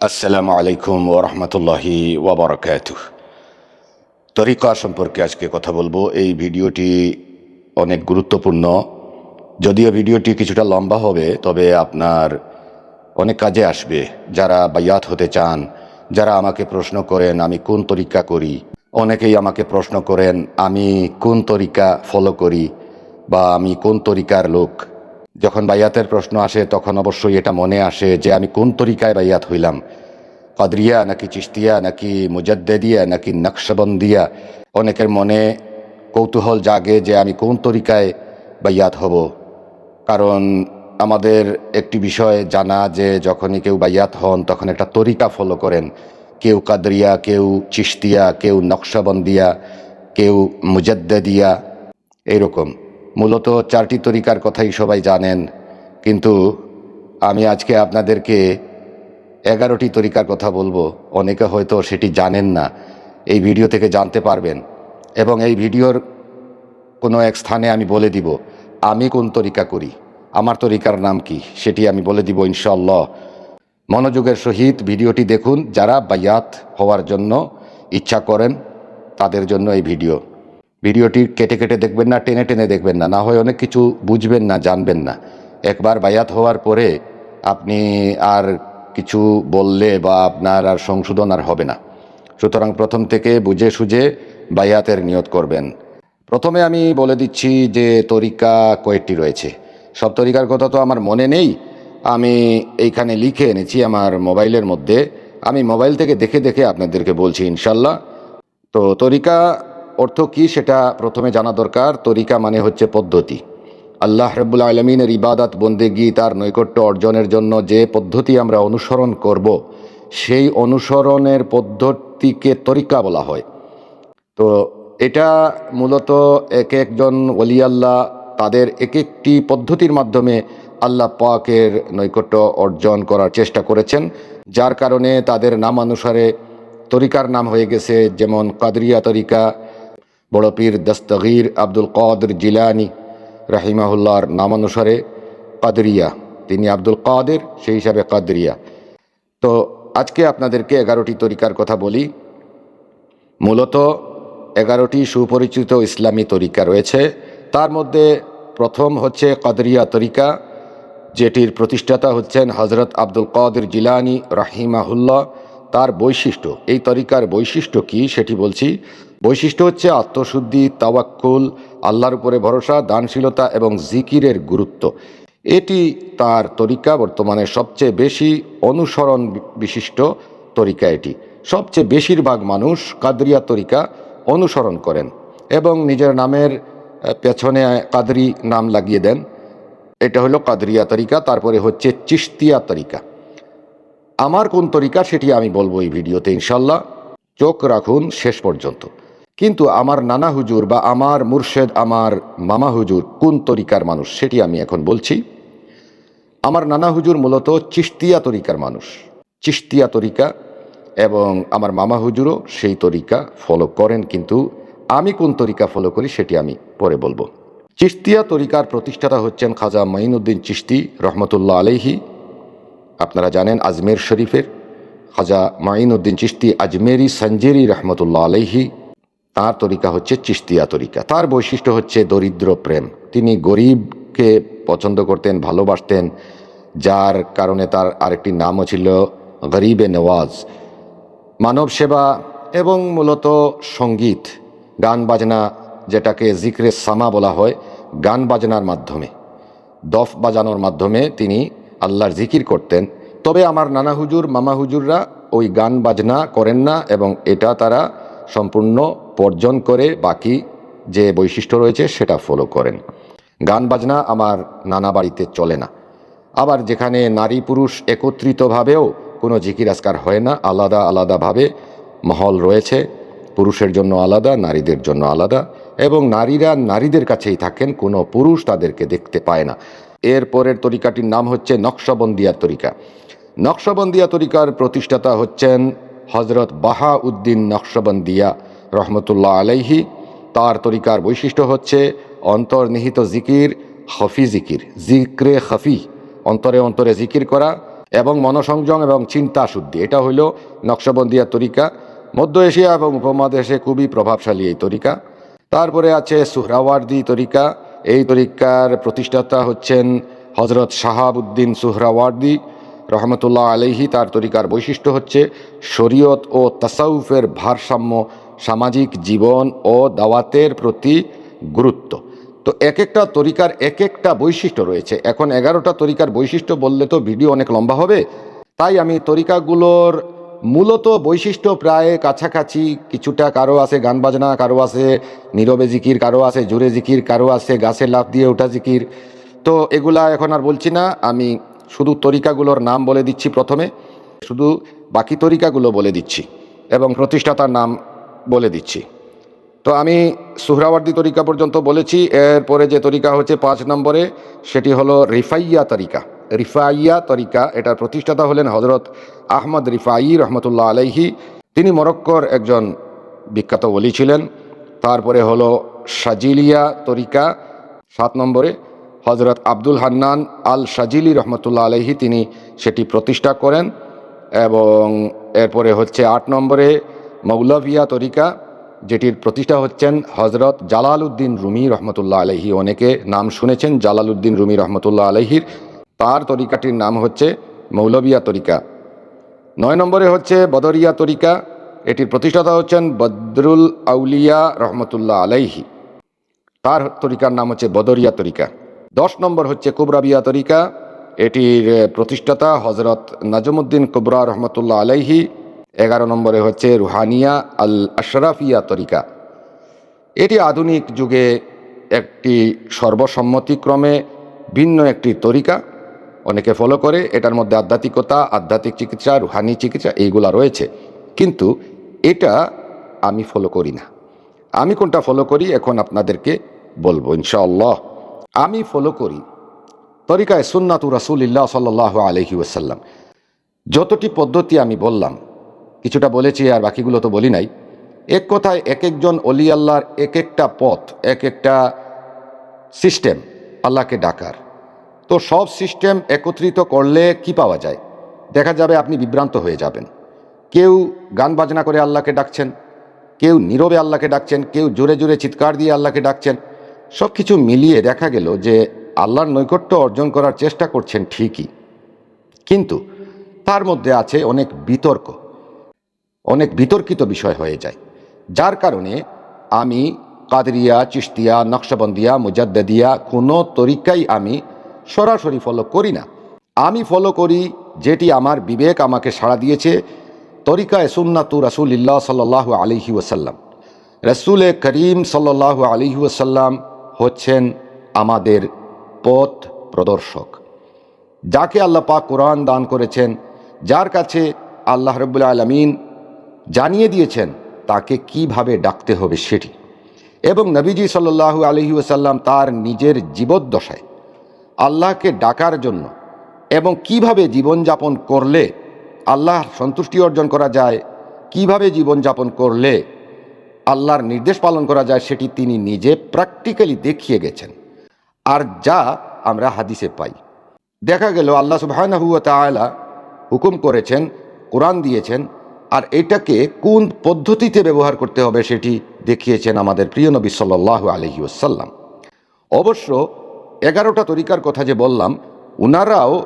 আসসালামু আলাইকুম ও ওরহমতুল্লাহি ওবরাকাত তরিকা সম্পর্কে আজকে কথা বলব। এই ভিডিওটি অনেক গুরুত্বপূর্ণ। যদিও ভিডিওটি কিছুটা লম্বা হবে, তবে আপনার অনেক কাজে আসবে। যারা বাইয়াত হতে চান, যারা আমাকে প্রশ্ন করেন, আমি কোন তরিকা করি, অনেকেই আমাকে প্রশ্ন করেন, আমি কোন তরিকা ফলো করি বা আমি কোন তরিকার লোক। যখন বাইয়াতের প্রশ্ন আসে, তখন অবশ্যই এটা মনে আসে যে আমি কোন তরিকায় বাইয়াত হইলাম। কাদরিয়া নাকি চিস্তিয়া নাকি মুজাদ্দেদিয়া, নাকি নকশবন্দিয়া? অনেকের মনে কৌতূহল জাগে যে আমি কোন তরিকায় বাইয়াত হব। কারণ আমাদের একটি বিষয় জানা যে যখনই কেউ বাইয়াত হন, তখন একটা তরিকা ফলো করেন। কেউ কাদরিয়া, কেউ চিস্তিয়া কেউ নকশবন্দিয়া, কেউ মুজাদ্দেদিয়া, এইরকম। মূলত চারটি তরিকার কথাই সবাই জানেন, কিন্তু আমি আজকে আপনাদেরকে এগারোটি তরিকার কথা বলব। অনেকে হয়তো সেটি জানেন না, এই ভিডিও থেকে জানতে পারবেন। এবং এই ভিডিওর কোনো এক স্থানে আমি বলে দিব, আমি কোন তরিকা করি, আমার তরিকার নাম কি, সেটি আমি বলে দিব ইনশাল্লাহ মনোযোগের সহিত ভিডিওটি দেখুন, যারা বায়াত হওয়ার জন্য ইচ্ছা করেন, তাদের জন্য এই ভিডিও। ভিডিওটি কেটে কেটে দেখবেন না, টেনে টেনে দেখবেন না। না হয় অনেক কিছু বুঝবেন না, জানবেন না। একবার বায়াত হওয়ার পরে আপনি আর কিছু বললে বা আপনার আর সংশোধন আর হবে না। সুতরাং প্রথম থেকে বুঝে সুঝে বায়াতের নিয়ত করবেন। প্রথমে আমি বলে দিচ্ছি যে তরিকা কয়েকটি রয়েছে। সব তরিকার কথা তো আমার মনে নেই। আমি এইখানে লিখে এনেছি আমার মোবাইলের মধ্যে। আমি মোবাইল থেকে দেখে দেখে আপনাদেরকে বলছি ইনশাল্লাহ। তো তরিকা অর্থ কি সেটা প্রথমে জানা দরকার। তরিকা মানে হচ্ছে পদ্ধতি। আল্লাহ রব্বুল আলমিনের ইবাদাত বন্দেগি তার নৈকট্য অর্জনের জন্য যে পদ্ধতি আমরা অনুসরণ করব, সেই অনুসরণের পদ্ধতিকে তরিকা বলা হয়। তো এটা মূলত এক একজন আল্লাহ তাদের এক একটি পদ্ধতির মাধ্যমে আল্লাহ পাকের নৈকট্য অর্জন করার চেষ্টা করেছেন, যার কারণে তাদের নাম অনুসারে তরিকার নাম হয়ে গেছে যেমন কাদরিয়া তরিকা বড় পীর দস্তগীর আব্দুল কাদের জিলানি রাহিমাহুল্লাহর নামানুসারে কাদরিয়া। তিনি আব্দুল কাদের, সেই হিসাবে কাদরিয়া। তো আজকে আপনাদেরকে এগারোটি তরিকার কথা বলি। মূলত এগারোটি সুপরিচিত ইসলামী তরিকা রয়েছে। তার মধ্যে প্রথম হচ্ছে কাদরিয়া তরিকা, যেটির প্রতিষ্ঠাতা হচ্ছেন হজরত আব্দুল কাদের জিলানি রাহিমাহুল্লাহ। তার বৈশিষ্ট্য। এই তরিকার বৈশিষ্ট্য কি সেটি বলছি। বৈশিষ্ট্য হচ্ছে আত্মশুদ্ধি, তাওয়াক্কুল, আল্লাহর উপরে ভরসা, দানশীলতা এবং জিকিরের গুরুত্ব। এটি তার তরিকা বর্তমানে সবচেয়ে বেশি অনুসরণ বিশিষ্ট তরিকা এটি। সবচেয়ে বেশিরভাগ মানুষ কাদরিয়া তরিকা অনুসরণ করেন এবং নিজের নামের পেছনে কাদরি নাম লাগিয়ে দেন। এটা হলো কাদরিয়া তরিকা, তারপরে হচ্ছে চিস্তিয়া তরিকা। আমার কোন তরিকা সেটি আমি বলব এই ভিডিওতে ইনশাল্লাহ চোখ রাখুন শেষ পর্যন্ত। কিন্তু আমার নানা হুজুর বা আমার মুর্শেদ, আমার মামা হুজুর কোন তরিকার মানুষ সেটি আমি এখন বলছি। আমার নানা হুজুর মূলত চিস্তিয়া তরিকার মানুষ। চিস্তিয়া তরিকা এবং আমার মামা হুজুরও সেই তরিকা ফলো করেন, কিন্তু আমি কোন তরিকা ফলো করি সেটি আমি পরে বলব। চিস্তিয়া তরিকার প্রতিষ্ঠাতা হচ্ছেন খাজা মাইনুদ্দিন চিস্তি রহমতুল্লাহ আলহি আপনারা জানেন আজমের শরীফের খাজা মাইনুদ্দিন চিস্তি আজমেরি সঞ্জেরি রহমতুল্লাহ আলহি তার তরিকা হচ্ছে চিস্তিয়া তরিকা। তার বৈশিষ্ট্য হচ্ছে দরিদ্র প্রেম। তিনি গরিবকে পছন্দ করতেন, ভালোবাসতেন, যার কারণে তার আরেকটি নামও ছিল গরিবে নওয়াজ। মানব সেবা এবং মূলত সংগীত, গান বাজনা, যেটাকে জিক্রে সামা বলা হয়, গান বাজনার মাধ্যমে, দফ বাজানোর মাধ্যমে তিনি আল্লাহর জিকির করতেন। তবে আমার নানা হুজুর, মামা হুজুররা ওই গান বাজনা করেন না এবং এটা তারা সম্পূর্ণ বর্জন করে বাকি যে বৈশিষ্ট্য রয়েছে সেটা ফলো করেন। গান বাজনা আমার নানা বাড়িতে চলে না। আবার যেখানে নারী পুরুষ একত্রিতভাবেও কোনো জিকির আজকার হয় না, আলাদা আলাদাভাবে মহল রয়েছে। পুরুষের জন্য আলাদা, নারীদের জন্য আলাদা এবং নারীরা নারীদের কাছেই থাকেন, কোনো পুরুষ তাদেরকে দেখতে পায় না। এর পরের তরিকাটির নাম হচ্ছে নকশবন্দিয়া তরিকা। নকশবন্দিয়া তরিকার প্রতিষ্ঠাতা হচ্ছেন হজরত বাহা উদ্দিন নকশবন্দিয়া রহমতুল্লাহ আলাইহি। তার তরিকার বৈশিষ্ট্য হচ্ছে অন্তর্নিহিত জিকির হফি জিকির, জিক্রে হফি অন্তরে অন্তরে জিকির করা এবং মনসংযম এবং চিন্তা শুদ্ধি। এটা হইল নকশবন্দিয়া তরিকা। মধ্য এশিয়া এবং উপমহাদেশে খুবই প্রভাবশালী এই তরিকা। তারপরে আছে সুহরাওয়ার্দি তরিকা। এই তরিকার প্রতিষ্ঠাতা হচ্ছেন হজরত শাহাবুদ্দিন সুহরাওয়ার্দি, রহমতুল্লাহ আলহি তার তরিকার বৈশিষ্ট্য হচ্ছে শরীয়ত ও তাসাউফের ভারসাম্য, সামাজিক জীবন ও দাওয়াতের প্রতি গুরুত্ব। তো এক একটা তরিকার এক একটা বৈশিষ্ট্য রয়েছে। এখন এগারোটা তরিকার বৈশিষ্ট্য বললে তো ভিডিও অনেক লম্বা হবে। তাই আমি তরিকাগুলোর মূলত বৈশিষ্ট্য প্রায় কাছাকাছি। কিছুটা কারও আছে গান বাজনা, কারও আছে নীরবে জিকির, কারও আছে জোরে জিকির, কারও আছে গাছে লাফ দিয়ে ওঠা জিকির। তো এগুলা এখন আর বলছি না, আমি শুধু তরিকাগুলোর নাম বলে দিচ্ছি প্রথমে, শুধু বাকি তরিকাগুলো বলে দিচ্ছি এবং প্রতিষ্ঠাতার নাম বলে দিচ্ছি। তো আমি সুহরাওয়ার্দি তরিকা পর্যন্ত বলেছি, এরপরে যে তরিকা হচ্ছে পাঁচ নম্বরে, সেটি হলো রিফাইয়া তরিকা। রিফাইয়া তরিকা, এটার প্রতিষ্ঠাতা হলেন হজরত আহমদ রিফাই রহমতুল্লাহ আলাইহি। তিনি মরক্কর একজন বিখ্যাত ওলি ছিলেন। তারপরে হলো সাজিলিয়া তরিকা, সাত নম্বরে হজরত আব্দুল হান্নান আল সাজিলি রহমতুল্লাহ আলহি তিনি সেটি প্রতিষ্ঠা করেন। এবং এরপরে হচ্ছে আট নম্বরে মৌলভিয়া তরিকা, যেটির প্রতিষ্ঠা হচ্ছেন হজরত জালাল উদ্দিন রুমি রহমতুল্লাহ আলহি অনেকে নাম শুনেছেন জালাল উদ্দিন রুমি রহমতুল্লাহ আলহির তার তরিকাটির নাম হচ্ছে মৌলভিয়া তরিকা। নয় নম্বরে হচ্ছে বদরিয়া তরিকা। এটির প্রতিষ্ঠাতা হচ্ছেন বদরুল আউলিয়া রহমতুল্লাহ আলাইহি। তার তরিকার নাম হচ্ছে বদরিয়া তরিকা। দশ নম্বর হচ্ছে কুবরাবিয়া তরিকা। এটির প্রতিষ্ঠাতা হজরত নাজমুদ্দিন কুবরা রহমতুল্লাহ আলাইহি। এগারো নম্বরে হচ্ছে রুহানিয়া আল আশরাফিয়া তরিকা। এটি আধুনিক যুগে একটি সর্বসম্মতিক্রমে ভিন্ন একটি তরিকা। অনেকে ফলো করে, এটার মধ্যে আধ্যাত্মিকতা, আধ্যাত্মিক চিকিৎসা, রুহানি চিকিৎসা এইগুলা রয়েছে। কিন্তু এটা আমি ফলো করি না। আমি কোনটা ফলো করি এখন আপনাদেরকে বলব, ইনশাআল্লাহ। আমি ফলো করি তরিকায় সুন্নাতু রাসুলিল্লাহ সাল্লাহ আলহি ওসাল্লাম যতটি পদ্ধতি আমি বললাম, কিছুটা বলেছি, আর বাকিগুলো তো বলি নাই, এক কথায় এক একজন অলি আল্লাহর এক একটা পথ, এক একটা সিস্টেম আল্লাহকে ডাকার। তো সব সিস্টেম একত্রিত করলে কি পাওয়া যায়? দেখা যাবে আপনি বিভ্রান্ত হয়ে যাবেন। কেউ গান বাজনা করে আল্লাহকে ডাকছেন, কেউ নীরবে আল্লাহকে ডাকছেন, কেউ জোরে জোরে চিৎকার দিয়ে আল্লাহকে ডাকছেন। সব কিছু মিলিয়ে দেখা গেল যে আল্লাহর নৈকট্য অর্জন করার চেষ্টা করছেন ঠিকই। কিন্তু তার মধ্যে আছে অনেক বিতর্ক, অনেক বিতর্কিত বিষয় হয়ে যায়। যার কারণে আমি কাদরিয়া চিস্তিয়া নকশবন্দিয়া মুজাদ্দিয়া কোনো তরিকাই আমি সরাসরি ফলো করি না। আমি ফলো করি যেটি আমার বিবেক আমাকে সাড়া দিয়েছে তরিকা তরিকায় সুন্নাতু রাসুলিল্লাহ সাল্লাহ আলিহি ওসাল্লাম রসুল করিম সাল্লাহ আলিহি ওসাল্লাম হচ্ছেন আমাদের পথ প্রদর্শক। যাকে আল্লাহ পাক কোরআন দান করেছেন, যার কাছে আল্লাহ রবুল্লা আলমিন জানিয়ে দিয়েছেন তাকে কীভাবে ডাকতে হবে সেটি। এবং নবীজি সাল্লু আলহি ওসাল্লাম তার নিজের জীবদ্দশায় আল্লাহকে ডাকার জন্য এবং কীভাবে জীবনযাপন করলে আল্লাহর সন্তুষ্টি অর্জন করা যায়, কীভাবে জীবনযাপন করলে আল্লাহর নির্দেশ পালন করা যায় সেটি তিনি নিজে প্র্যাকটিক্যালি দেখিয়ে গেছেন। আর যা আমরা হাদিসে পাই। দেখা গেল আল্লাহ সুবাহানহুয়া হুকুম করেছেন, কোরআন দিয়েছেন, আর এটাকে কোন পদ্ধতিতে ব্যবহার করতে হবে সেটি দেখিয়েছেন আমাদের প্রিয় নবী সাল্লাহ আলহি আসাল্লাম অবশ্য এগারোটা তরিকার কথা যে বললাম, উনারাও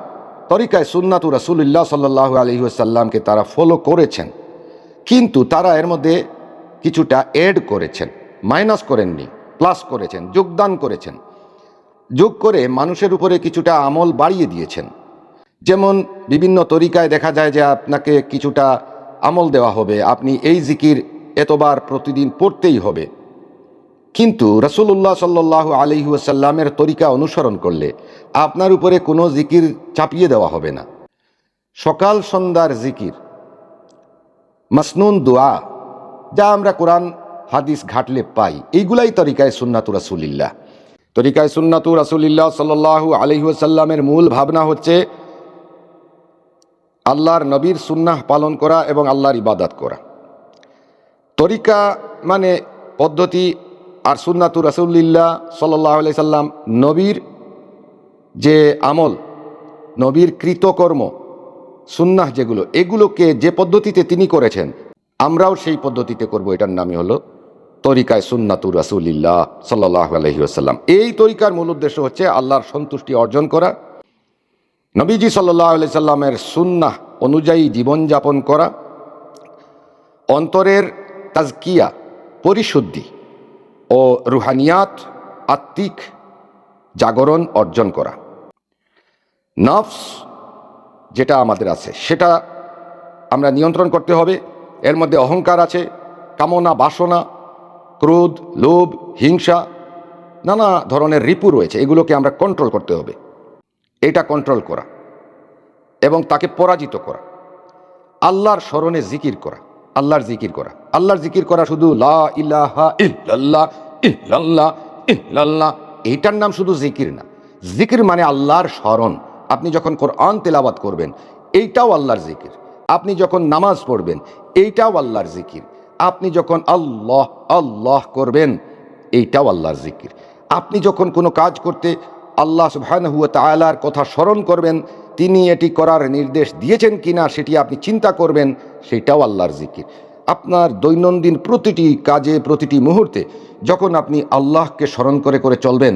তরিকায় সুন্নাতু রাসুল্লাহ সাল্লাহ আলহিউসাল্লামকে তারা ফলো করেছেন। কিন্তু তারা এর মধ্যে কিছুটা অ্যাড করেছেন মাইনাস করেননি প্লাস করেছেন, যোগদান করেছেন। যোগ করে মানুষের উপরে কিছুটা আমল বাড়িয়ে দিয়েছেন। যেমন বিভিন্ন তরিকায় দেখা যায় যে আপনাকে কিছুটা আমল দেওয়া হবে, আপনি এই জিকির এতবার প্রতিদিন পড়তেই হবে। কিন্তু রসুল্লাহ সাল্লাহ আলহিউসাল্লামের তরিকা অনুসরণ করলে আপনার উপরে কোনো জিকির চাপিয়ে দেওয়া হবে না। সকাল সন্ধ্যার জিকির, মাসনুন দোয়া, যা আমরা কোরআন, হাদিস ঘাটলে পাই, এইগুলাই তরিকায় সুন্নাতু রাসুলিল্লাহ। তরিকায় সুন্নাতু রাসুলিল্লাহ সাল্লাহ আলহিউসাল্লামের মূল ভাবনা হচ্ছে আল্লাহর নবীর সুন্নাহ পালন করা এবং আল্লাহর ইবাদাত করা। তরিকা মানে পদ্ধতি আর সুন্নাতু রাসুল্লিল্লাহ সাল্লাহ আলি সাল্লাম নবীর যে আমল, নবীর কৃতকর্ম, সুন্নাহ যেগুলো, এগুলোকে যে পদ্ধতিতে তিনি করেছেন, আমরাও সেই পদ্ধতিতে করব। এটার নামই হলো তরিকায় সুন্নাতুর রাসুলিল্লাহ সাল্লাহ আলহি আসাল্লাম এই তরিকার মূল উদ্দেশ্য হচ্ছে আল্লাহর সন্তুষ্টি অর্জন করা। নবীজি সাল্লাহ আলি সাল্লামের সুন্নাহ অনুযায়ী জীবনযাপন করা, অন্তরের তাজকিয়া, পরিশুদ্ধি ও রুহানিয়াত, আত্মিক জাগরণ অর্জন করা। নফস যেটা আমাদের আছে, সেটা আমরা নিয়ন্ত্রণ করতে হবে। এর মধ্যে অহংকার আছে, কামনা, বাসনা, ক্রোধ, লোভ, হিংসা, নানা ধরনের রিপু রয়েছে, এগুলোকে আমরা কন্ট্রোল করতে হবে। এটা কন্ট্রোল করা এবং তাকে পরাজিত করা। আল্লাহর স্মরণে জিকির করা। আল্লাহর জিকির করা। আল্লাহর জিকির করা শুধু লা ইলাহা এইটার নাম শুধু জিকির না। জিকির মানে আল্লাহর স্মরণ। আপনি যখন কোরআন তেলাবাত করবেন, এইটাও আল্লাহর জিকির। আপনি যখন নামাজ পড়বেন, এইটাও আল্লাহর জিকির। আপনি যখন আল্লাহ আল্লাহ করবেন, এইটাও আল্লাহর জিকির। আপনি যখন কোনো কাজ করতে আল্লাহ সুবহানাহু ওয়া তাআলার কথা স্মরণ করবেন তিনি এটি করার নির্দেশ দিয়েছেন কিনা সেটি আপনি চিন্তা করবেন, সেটাও আল্লাহর জিকির। আপনার দৈনন্দিন প্রতিটি কাজে, প্রতিটি মুহূর্তে যখন আপনি আল্লাহকে স্মরণ করে করে চলবেন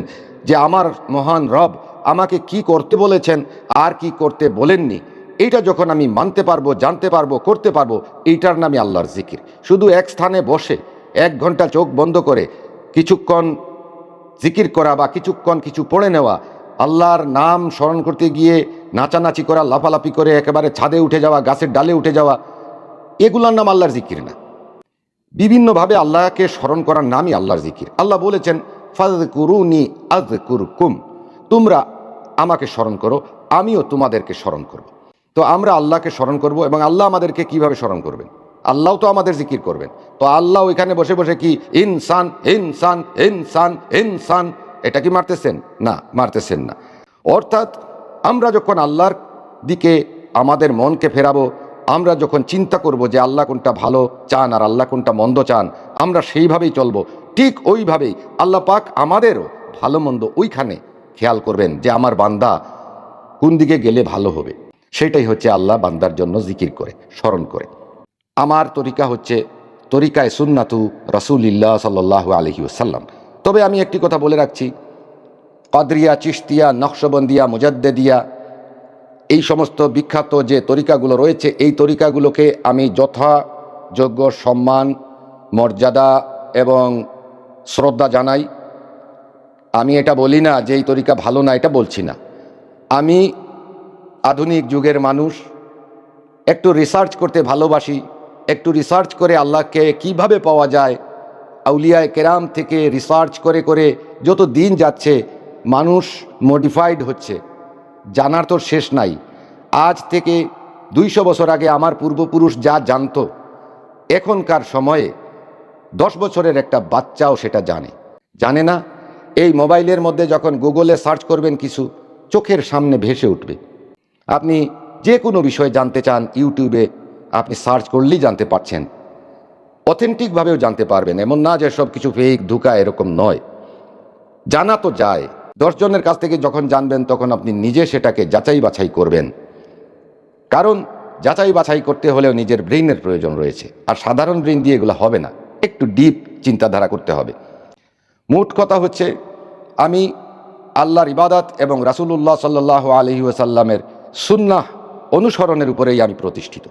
যে আমার মহান রব আমাকে কি করতে বলেছেন, আর কি করতে বলেননি, এইটা যখন আমি মানতে পারব, জানতে পারব, করতে পারব, এইটার নামই আল্লাহর জিকির। শুধু এক স্থানে বসে, এক ঘণ্টা চোখ বন্ধ করে কিছুক্ষণ জিকির করা বা কিছুক্ষণ কিছু পড়ে নেওয়া, আল্লাহর নাম স্মরণ করতে গিয়ে নাচানাচি করা, লাফালাফি করে, একেবারে ছাদে উঠে যাওয়া, গাছের ডালে উঠে যাওয়া, এগুলোর নাম আল্লাহর জিকির না। বিভিন্নভাবে আল্লাহকে স্মরণ করার নামই আল্লাহর জিকির। আল্লাহ বলেছেন ফাজ কুরুনি আজ কুম তোমরা আমাকে স্মরণ করো, আমিও তোমাদেরকে স্মরণ করব। তো আমরা আল্লাহকে স্মরণ করব এবং আল্লাহ আমাদেরকে কীভাবে স্মরণ করবেন? আল্লাহ তো আমাদের জিকির করবেন। তো আল্লাহ ওইখানে বসে বসে কি, ইনসান ইনসান ইনসান ইনসান, এটা কি মারতেছেন? না মারতেছেন না। অর্থাৎ আমরা যখন আল্লাহর দিকে আমাদের মনকে ফেরাবো, আমরা যখন চিন্তা করব যে আল্লাহ কোনটা ভালো চান আর আল্লাহ কোনটা মন্দ চান, আমরা সেইভাবেই চলবো। ঠিক ওইভাবেই আল্লাহ পাক আমাদেরও ভালো মন্দ ওইখানে খেয়াল করবেন যে আমার বান্দা কোন দিকে গেলে ভালো হবে। সেটাই হচ্ছে আল্লাহ বান্দার জন্য জিকির করে, স্মরণ করে। আমার তরিকা হচ্ছে তরিকায় সুন্নাতু রসুলিল্লাহ সাল্লাহ আলহি ওসাল্লাম তবে আমি একটি কথা বলে রাখছি কাদরিয়া চিস্তিয়া নকশবন্দিয়া, মুজাদ্দেদিয়া, এই সমস্ত বিখ্যাত যে তরিকাগুলো রয়েছে, এই তরিকাগুলোকে আমি যথাযোগ্য সম্মান, মর্যাদা এবং শ্রদ্ধা জানাই। আমি এটা বলি না যে এই তরিকা ভালো না, এটা বলছি না। আমি আধুনিক যুগের মানুষ, একটু রিসার্চ করতে ভালোবাসি, একটু রিসার্চ করে আল্লাহকে কীভাবে পাওয়া যায় আউলিয়ায় কেরাম থেকে রিসার্চ করে করে যত দিন যাচ্ছে মানুষ মডিফাইড হচ্ছে। জানার তো শেষ নাই। আজ থেকে দুইশো বছর আগে আমার পূর্বপুরুষ যা জানতো, এখনকার সময়ে দশ বছরের একটা বাচ্চাও সেটা জানে। জানে না, এই মোবাইলের মধ্যে যখন গুগলে সার্চ করবেন কিছু, চোখের সামনে ভেসে উঠবে। আপনি যে কোনো বিষয় জানতে চান, ইউটিউবে আপনি সার্চ করলেই জানতে পারছেন। অথেন্টিকভাবেও জানতে পারবেন, এমন না যে সব কিছু ফেক ধোকা এরকম নয়। জানা তো যায় দশজনের কাছ থেকে যখন জানবেন, তখন আপনি নিজে সেটাকে যাচাই বাছাই করবেন। কারণ যাচাই বাছাই করতে হলেও নিজের ব্রেইনের প্রয়োজন রয়েছে। আর সাধারণ ব্রেইন দিয়ে এগুলো হবে না। একটু ডিপ চিন্তাধারা করতে হবে। মোট কথা হচ্ছে, আমি আল্লাহর ইবাদত এবং রাসুলুল্লাহ সাল্লাহ আলহি ওসাল্লামের সুন্নাহ অনুসরণের উপরেই আমি প্রতিষ্ঠিত।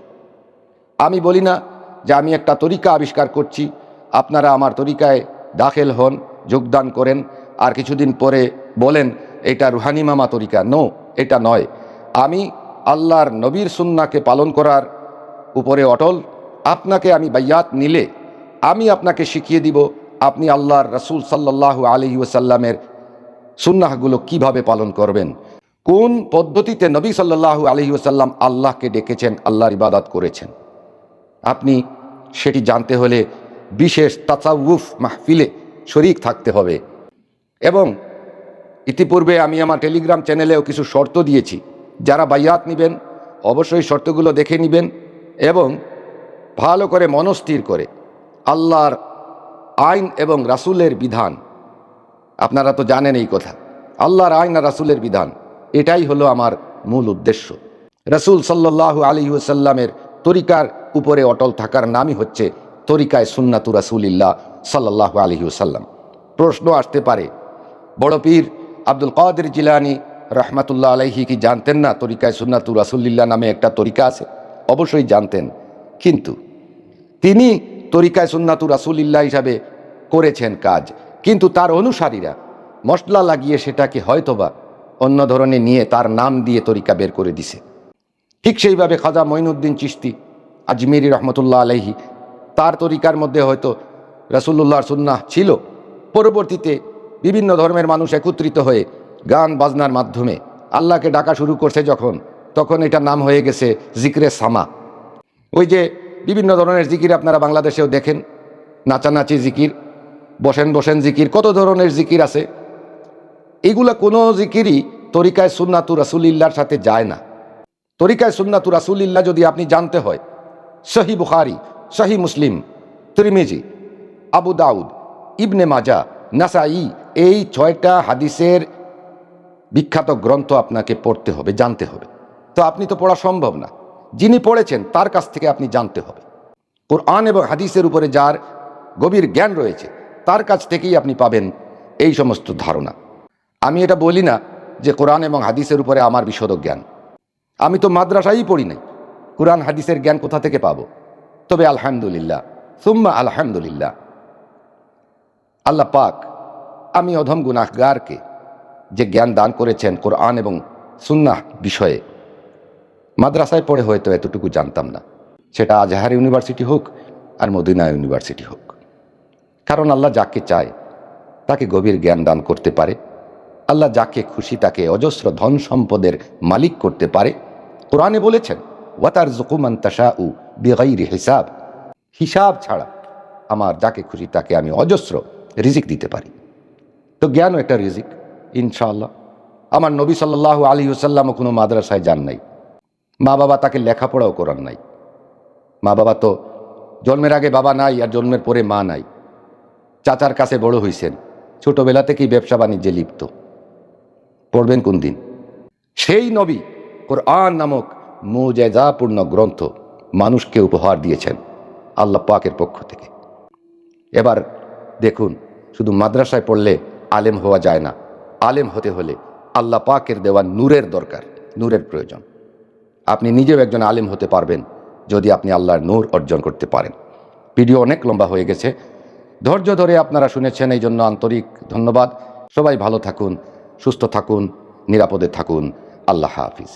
আমি বলি না যে আমি একটা তরিকা আবিষ্কার করছি, আপনারা আমার তরিকায় দাখিল হন, যোগদান করেন, আর কিছুদিন পরে বলেন, এটা রুহানি মামা তরিকা। নো, এটা নয়। আমি আল্লাহর নবীর সুন্নাকে পালন করার উপরে অটল। আপনাকে আমি বাইয়াত নিলে আমি আপনাকে শিখিয়ে দিব আপনি আল্লাহর রসুল সাল্লাহ আলি ওসাল্লামের সুন্নাহগুলো কীভাবে পালন করবেন। কোন পদ্ধতিতে নবী সাল্লাহ আলহি ওসাল্লাম আল্লাহকে ডেকেছেন, আল্লাহর ইবাদত করেছেন? আপনি সেটি জানতে হলে বিশেষ তাসাউফ মাহফিলে শরিক থাকতে হবে। এবং ইতিপূর্বে আমি আমার টেলিগ্রাম চ্যানেলেও কিছু শর্ত দিয়েছি। যারা বাইয়াত নেবেন, অবশ্যই শর্তগুলো দেখে নেবেন এবং ভালো করে মনস্থির করে আল্লাহর আইন এবং রাসুলের বিধান। আপনারা তো জানেন এই কথা। আল্লাহর আইন আর রাসুলের বিধান, এটাই হলো আমার মূল উদ্দেশ্য। রসুল সাল্লাহ আলী সাল্লামের তরিকার উপরে অটল থাকার নামই হচ্ছে তরিকায় সুন্নাতু রাসুলিল্লাহ সাল্লাহ আলী সাল্লাম প্রশ্ন আসতে পারে, বড় পীর আব্দুল কাদের জিলানি রহমাতুল্লাহ আলাইহি কি জানতেন না? তরিকায় সুন্নাতু রাসুলিল্লাহ নামে একটা তরিকা আছে। অবশ্যই জানতেন। কিন্তু তিনি তরিকায় সুন্নাতু রাসুলিল্লাহ হিসাবে করেছেন কাজ। কিন্তু তার অনুসারীরা মশলা লাগিয়ে সেটাকে হয়তোবা অন্য ধরনের নিয়ে তার নাম দিয়ে তরিকা বের করে দিছে। ঠিক সেইভাবে খাজা মঈনুদ্দিন চিস্তি আজমিরি রহমতুল্লাহ আলহি তার তরিকার মধ্যে হয়তো রসুল্লাহর সুন্নাহ ছিল। পরবর্তীতে বিভিন্ন ধর্মের মানুষ একত্রিত হয়ে গান বাজনার মাধ্যমে আল্লাহকে ডাকা শুরু করছে যখন, তখন এটা নাম হয়ে গেছে জিক্রে সামা। ওই যে বিভিন্ন ধরনের জিকির আপনারা বাংলাদেশেও দেখেন, নাচানাচি জিকির, বসেন বসেন জিকির, কত ধরনের জিকির আছে। এইগুলা কোনো জিকিরই তরিকায় সুন্নাতু রাসুলিল্লার সাথে যায় না। তরিকায় সুন্নাতু রাসুলিল্লাহ যদি আপনি জানতে হয়, সহি বুখারি, সহি মুসলিম, ত্রিমিজি, আবু দাউদ, ইবনে মাজা নাসাই এই ছয়টা হাদিসের বিখ্যাত গ্রন্থ আপনাকে পড়তে হবে, জানতে হবে। তো আপনি তো পড়া সম্ভব না। যিনি পড়েছেন, তার কাছ থেকে আপনি জানতে হবে। কোরআন এবং হাদিসের উপরে যার গভীর জ্ঞান রয়েছে, তার কাছ থেকেই আপনি পাবেন এই সমস্ত ধারণা। আমি এটা বলি না যে কোরআন এবং হাদিসের উপরে আমার বিশদ জ্ঞান। আমি তো মাদ্রাসাই পড়ি নাই। কোরআন, হাদিসের জ্ঞান কোথা থেকে পাবো? তবে আলহামদুলিল্লাহ। সুম্মা আলহামদুলিল্লাহ। আল্লাহ পাক আমি অধম গুনাহগারকে যে জ্ঞান দান করেছেন কোরআন এবং সুন্নাহ বিষয়ে, মাদ্রাসায় পড়ে হয়তো এতটুকু জানতাম না। সেটা আজহার ইউনিভার্সিটি হোক আর মদিনা ইউনিভার্সিটি হোক। কারণ আল্লাহ যাকে চায়, তাকে গভীর জ্ঞান দান করতে পারে। আল্লাহ যাকে খুশি, তাকে অজস্র ধন সম্পদের মালিক করতে পারে। কোরআনে বলেছেন ওয়াতার জুকুমান তাশা উ বেগাইরি হিসাব। হিসাব ছাড়া আমার যাকে খুশি, তাকে আমি অজস্র রিজিক দিতে পারি। তো জ্ঞানও একটা রিজিক, ইনশাআল্লাহ। আমার নবী সাল্লাহ আলী হুসাল্লামও কোনো মাদ্রাসায় যান নাই। মা বাবা তাকে লেখাপড়াও করার নাই। মা বাবা তো জন্মের আগে বাবা নাই আর জন্মের পরে মা নাই। চাচার কাছে বড় হইছেন। ছোটবেলা থেকেই ব্যবসা বাণিজ্যে লিপ্ত। পড়বেন কোন দিন? সেই নবী কোরআন নামক মোজেজাপূর্ণ গ্রন্থ মানুষকে উপহার দিয়েছেন আল্লাহ পাকের পক্ষ থেকে। এবার দেখুন, শুধু মাদ্রাসায় পড়লে আলেম হওয়া যায় না। আলেম হতে হলে আল্লাহ পাকের দেওয়া নূরের দরকার, নূরের প্রয়োজন। আপনি নিজেও একজন আলেম হতে পারবেন যদি আপনি আল্লাহর নূর অর্জন করতে পারেন। ভিডিও অনেক লম্বা হয়ে গেছে। ধৈর্য ধরে আপনারা শুনেছেন এই জন্য আন্তরিক ধন্যবাদ। সবাই ভালো থাকুন, সুস্থ থাকুন, নিরাপদে থাকুন। আল্লাহ হাফিজ।